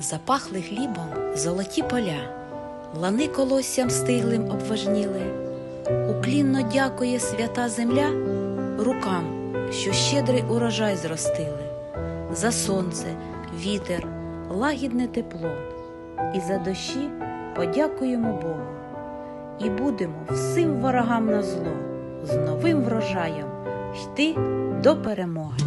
Запахли хлібом золоті поля, лани колоссям стиглим обважніли. Уклінно дякує свята земля рукам, що щедрий урожай зростили, за сонце, вітер, лагідне тепло, і за дощі подякуємо Богу. І будемо всім ворогам на зло з новим врожаєм йти до перемоги.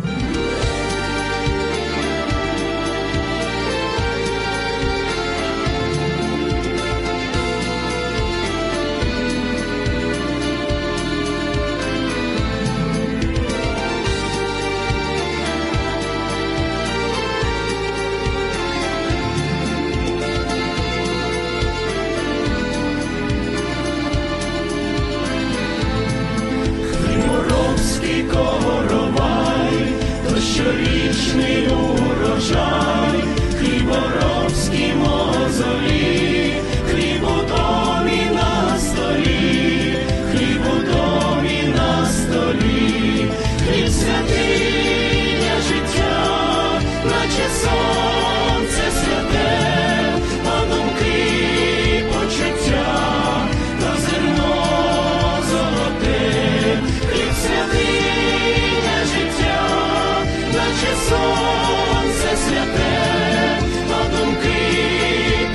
наче сонце святе, а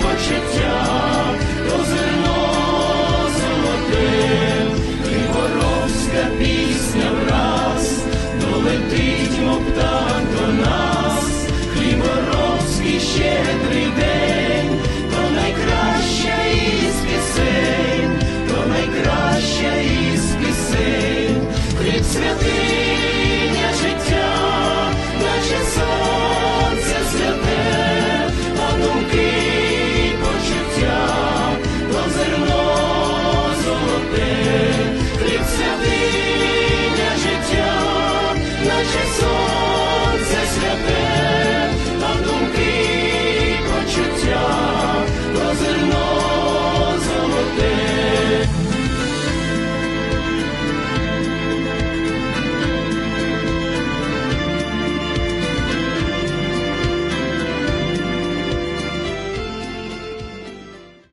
почуття, то зерно золоте, і воровська пісня враз долетить мов.